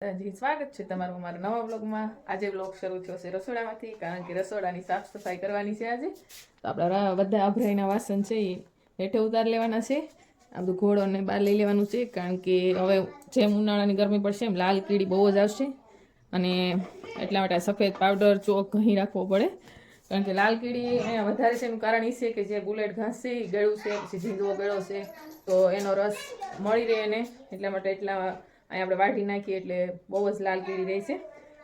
જી સ્વાગત છે તમારું અમારા નવા બ્લોગમાં આજે બ્લોગ શરૂ થયો છે રસોડામાંથી, કારણ કે રસોડાની સાફ સફાઈ કરવાની છે આજે. તો આપણા બધા અભરાઈના વાસણ છે એ હેઠે ઉતાર લેવાના છે. આ બધું ઘોડોને બહાર લઈ લેવાનું છે, કારણ કે હવે જેમ ઉનાળાની ગરમી પડશે એમ લાલ કીડી બહુ જ આવશે. અને એટલા માટે સફેદ પાવડર, ચોક ઘણી રાખવો પડે. કારણ કે લાલ કીડી વધારે છે એનું કારણ એ છે કે જે બુલેટ ઘાસ છે એ ગળ્યું છે, પછી ઝીંગવો ગળો છે, તો એનો રસ મળી રહે એને. એટલા માટે એટલા અહીંયા આપણે વાટી નાખીએ એટલે બહુ જ લાલ કીડી રહે છે.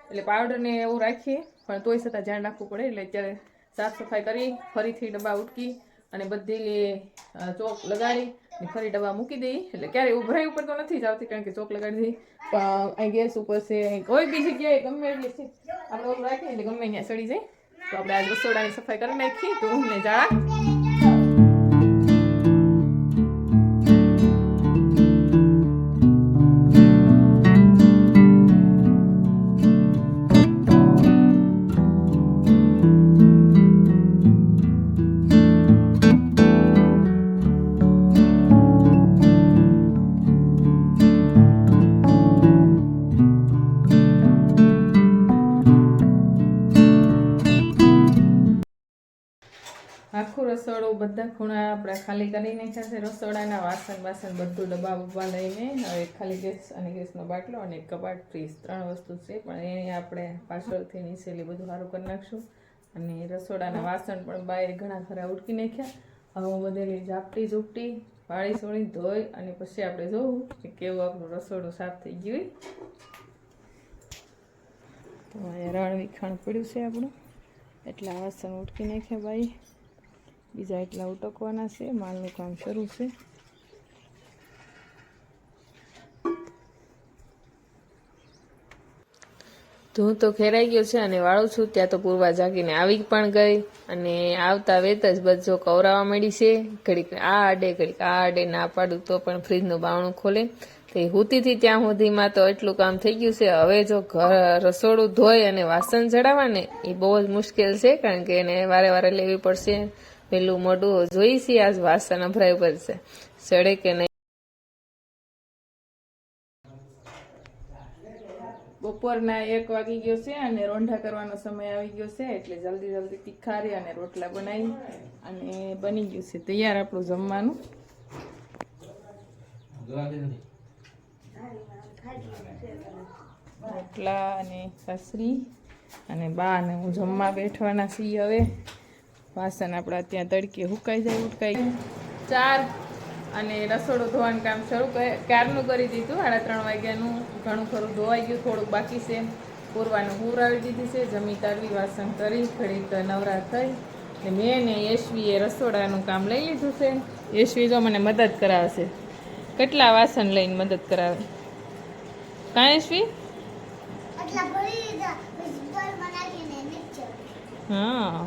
એટલે પાવડરને એવું રાખીએ, પણ તોય છતાં ધ્યાન રાખવું પડે. એટલે અત્યારે સાફ સફાઈ કરી, ફરીથી ડબ્બા ઉટકી અને બધી ચોક લગાડી અને ફરી ડબ્બા મૂકી દઈ એટલે ક્યારેય ઉભરાઈ ઉપર તો નથી જ આવતી, કારણ કે ચોક લગાડી દઈ પણ અહીં ગેસ ઉપર છે, અહીં કોઈ બી જગ્યાએ ગમે એટલે આપણે ઓલું રાખીએ એટલે ગમે અહીંયા સડી જાય. તો આપણે આજ રસોડાની સફાઈ કરી નાખીએ, તો ને જાળા રસોડું બધા ખૂણા આપણે ખાલી કરી નાખ્યા છે. રસોડાના વાસણ બાસણ બધું ડબ્બા બબ્બા લઈને હવે ખાલી ગેસ અને ગેસનો બાટલો અને કબાટ, ફ્રીજ ત્રણ વસ્તુ છે. પણ એ આપણે પાછળથી નીચેલી બધું સારું કરી નાખશું. અને રસોડાના વાસણ પણ બાએ ઘણા ખરા ઉટકી નાખ્યા. હવે બધેલી ઝાપટી ઝૂપટી વાળી સોળી ધોઈ અને પછી આપણે જોવું કે કેવું આપણું રસોડું સાફ થઈ ગયું તો રણ વિખાણ પડ્યું છે આપણું. એટલા વાસણ ઉટકી નાખ્યા બાઈ. બીજા એટલા ઉટકવાના છે, માલનું કામ શરૂ છે. ધૂં તો ખેરાઈ ગયો છે અને વાળું છું, ત્યાં તો પૂર્વા જાગીને આવી પણ ગઈ અને આવતા વેત જ બધો કવરાવા મળી છે. ઘડીક આ આડે, ઘડીક આ આડે ના પાડું તો પણ ફ્રીજનું બાવણું ખોલે. તે હુતીથી ત્યાં સુધીમાં તો એટલું કામ થઈ ગયું છે, હવે જો ઘર રસોડું ધોઈ અને વાસણ ચડાવવા ને એ બહુ જ મુશ્કેલ છે, કારણ કે એને વારે વારે લેવી પડશે. પેલું મોઢું જોઈ છે આજ વાસણ અભરાય પડશે સડે કે નહીં? બપોરના એક વાગી ગયો છે અને રોંઢા કરવાનો સમય આવી ગયો છે એટલે જલ્દી જલ્દી તીખારી અને રોટલા બનાવી અને બની ગયું છે. તૈયાર આપણું જમવાનું. રોટલા અને સાસરી અને બા અને હું જમવા બેઠવાના છીએ હવે. વાસણ આપણા ત્યાં તડકે હુકાઈ જાય ઉટકાઈ ચાર. અને રસોડું ધોવાનું કામ શરૂ ક્યારનું કરી દીધું? સાડા ત્રણ વાગ્યાનું. ઘણું ખરું ધોવાઈ ગયું થોડુંક બાકી છે. પૂરવાનું હુરાવી દીધી છે. જમી તારવી વાસણ કરી ઘડીક નવરા થઈ. ને મેં ને યશવીએ રસોડાનું કામ લઈ લીધું છે. યશવી જો મને મદદ કરાવશે. કેટલા વાસણ લઈને મદદ કરાવે? કાં યશવી? હા.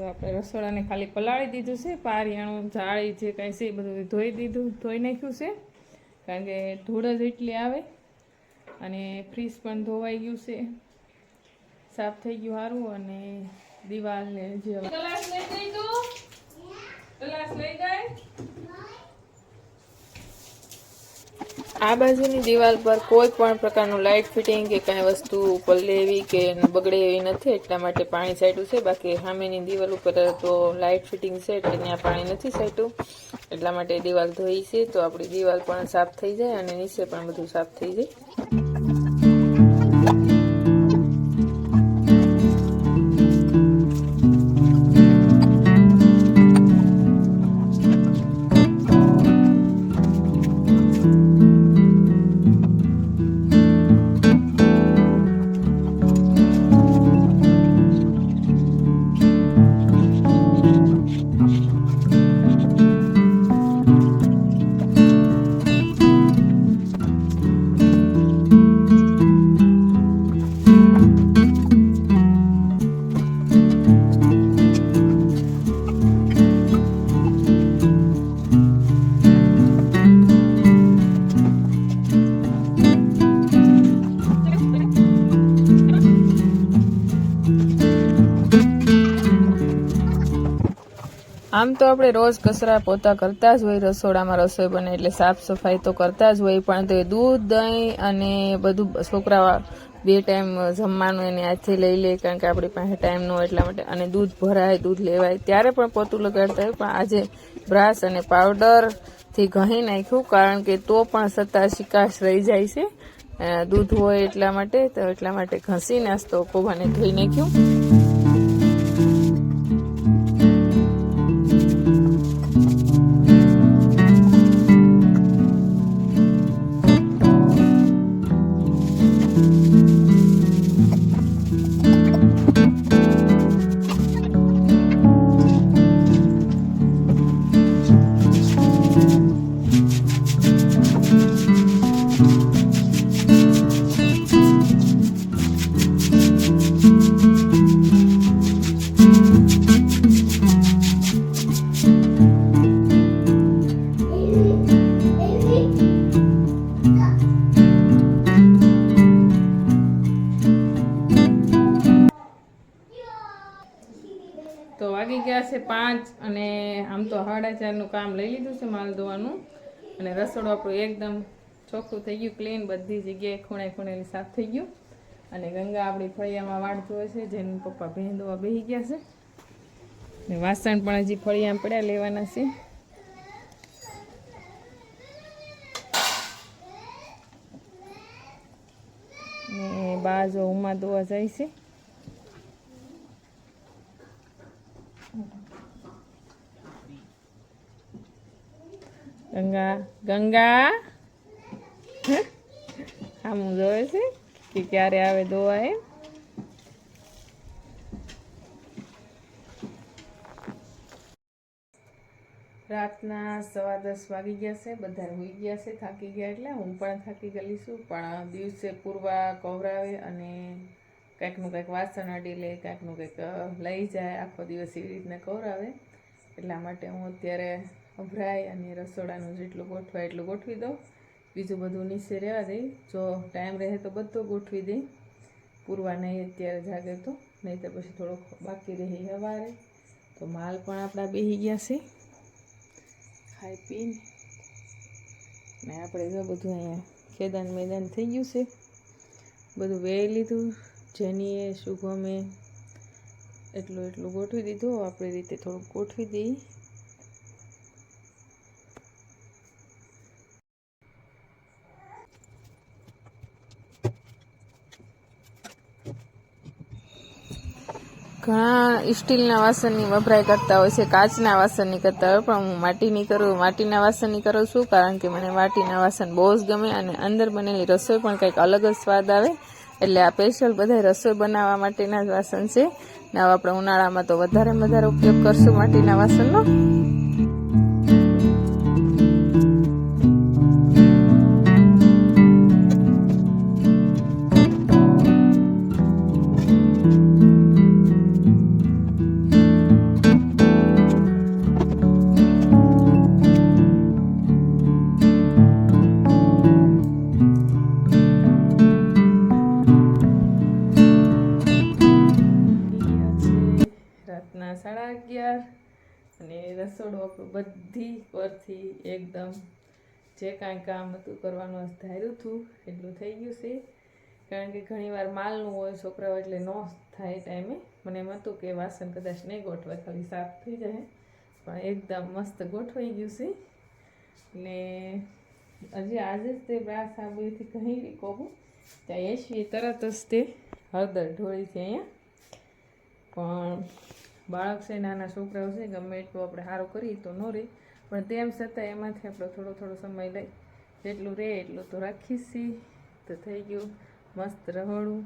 તો આપણે રસોડાને ખાલી પલાળી દીધું છે, પારિયાણું, જાળી જે કાંઈ છે એ બધું ધોઈ દીધું, ધોઈ નાખ્યું છે, કારણ કે ધૂળ જ એટલી આવે અને ફ્રીજ પણ ધોવાઈ ગયું છે. સાફ થઈ ગયું સારું અને દિવાલને જે ગ્લાસ લઈ ગઈ તું? ગ્લાસ લઈ ગઈ? આ બાજુની દિવાલ પર કોઈ પણ પ્રકારનું લાઇટ ફિટિંગ કે કાંઈ વસ્તુ પલ્લે એવી કે બગડે એવી નથી, એટલા માટે પાણી સાઈટું છે. બાકી સામેની દિવાલ ઉપર તો લાઇટ ફિટિંગ છે, એટલે ત્યાં પાણી નથી સાઈટું એટલા માટે દિવાલ ધોઈ છે, તો આપણી દિવાલ પણ સાફ થઈ જાય અને નીચે પણ બધું સાફ થઈ જાય. આમ તો આપણે રોજ કચરા પોતા કરતા જ હોય, રસોડામાં રસોઈ બને એટલે સાફ સફાઈ તો કરતા જ હોય, પણ તે દૂધ, દહીં અને બધું છોકરા બે ટાઈમ જમવાનું એને હાથે લઈ લે, કારણ કે આપણી પાસે ટાઈમ ન હોય એટલા માટે, અને દૂધ ભરાય, દૂધ લેવાય, ત્યારે પણ પોતું લગાડતા હોય, પણ આજે બ્રાશ અને પાવડરથી ઘણી નાખ્યું, કારણ કે તો પણ સત્તા શિકાશ રહી જાય છે. દૂધ હોય એટલા માટે, તો એટલા માટે ઘસી નાસ્તો કોભાને ધોઈ નાખ્યું. સાડા ચારનું કામ લઈ લીધું છે માલ ધોવાનું. અને રસોડું આપણું એકદમ ચોખ્ખું થઈ ગયું ક્લીન બધી જગ્યાએ ખૂણે ખૂણેલી સાફ થઈ ગયું. અને ગંગા આપણી ફળિયામાં વાળ ધોવે છે, જેને પપ્પા ધોવા બેસી ગયા છે. ને વાસણ પણ હજી ફળિયામાં પડ્યા લેવાના છે. ને બા જો ઉમા ધોવા જાય છે. ગંગા ગંગા. આમ જોવે છે કે ક્યારે આવે દોવા એમ. રાતના સવા દસ વાગી ગયા છે બધા હોઈ ગયા છે, થાકી ગયા એટલે હું પણ થાકી ગયેલી છું, પણ દિવસે પૂરવા કવરાવે અને કાંઈકનું કાંઈક વાસણ અડી લે, કાંઈકનું કંઈક લઈ જાય, આખો દિવસ એવી રીતના કવરાવે. એટલા માટે હું અત્યારે અભરાય અને રસોડાનું જેટલું ગોઠવાય એટલું ગોઠવી દો બીજું બધું નીચે રહેવા દઈ. જો ટાઈમ રહે તો બધું ગોઠવી દઈ. પૂરવા નહીં અત્યારે જાગે તો. નહીં તો પછી થોડોક બાકી રહે સવારે તો માલ પણ આપણા બેસી ગયા છે. ખાઈ પીને. ને આપણે જો બધું અહીંયા ખેદાન મેદાન થઈ ગયું છે. બધું વેળી લીધું. જેનીએ શુભમે એટલું એટલું ગોઠવી દીધું. આપણી રીતે થોડુંક ગોઠવી દઈએ ઘણા સ્ટીલના વાસણની વપરાય કરતા હોય છે, કાચના વાસણની કરતા હોય, પણ હું માટીની કરું, માટીના વાસણની કરું છું કારણ કે મને માટીના વાસણ બહુ જ ગમે અને અંદર બનેલી રસોઈ પણ કંઈક અલગ જ સ્વાદ આવે. એટલે આ સ્પેશિયલ બધા રસોઈ બનાવવા માટેના જ વાસણ છે. ને આપણે ઉનાળામાં તો વધારે વધારે ઉપયોગ કરશું માટીના વાસણનો. રાતના સાડા અગિયાર અને રસોડું આપણું બધી પરથી એકદમ જે કાંઈ કામ હતું કરવાનું ધાર્યું હતું, એટલું થઈ ગયું છે. કારણ કે ઘણીવાર માલનું હોય, છોકરાઓ એટલે ન થાય ટાઈમે. મને એમ હતું કે વાસણ કદાચ નહીં ગોઠવાય, ખાલી સાફ થઈ જાય. પણ એકદમ મસ્ત ગોઠવાઈ ગયું છે. ને હજી આજે જ તે બ્રાસ આબુથી કહી કહું. ત્યાં એશવી તરત જ તે હળદર ઢોળી છે અહીંયા. પણ બાળક છે નાના છોકરાઓ છે, ગમે એટલું આપણે સારું કરીએ તો ન રહે પણ તેમ છતાં એમાંથી આપણે થોડો થોડો સમય લઈ. જેટલું રહે એટલું તો રાખીશી તો થઈ ગયું. મસ્ત રહોડું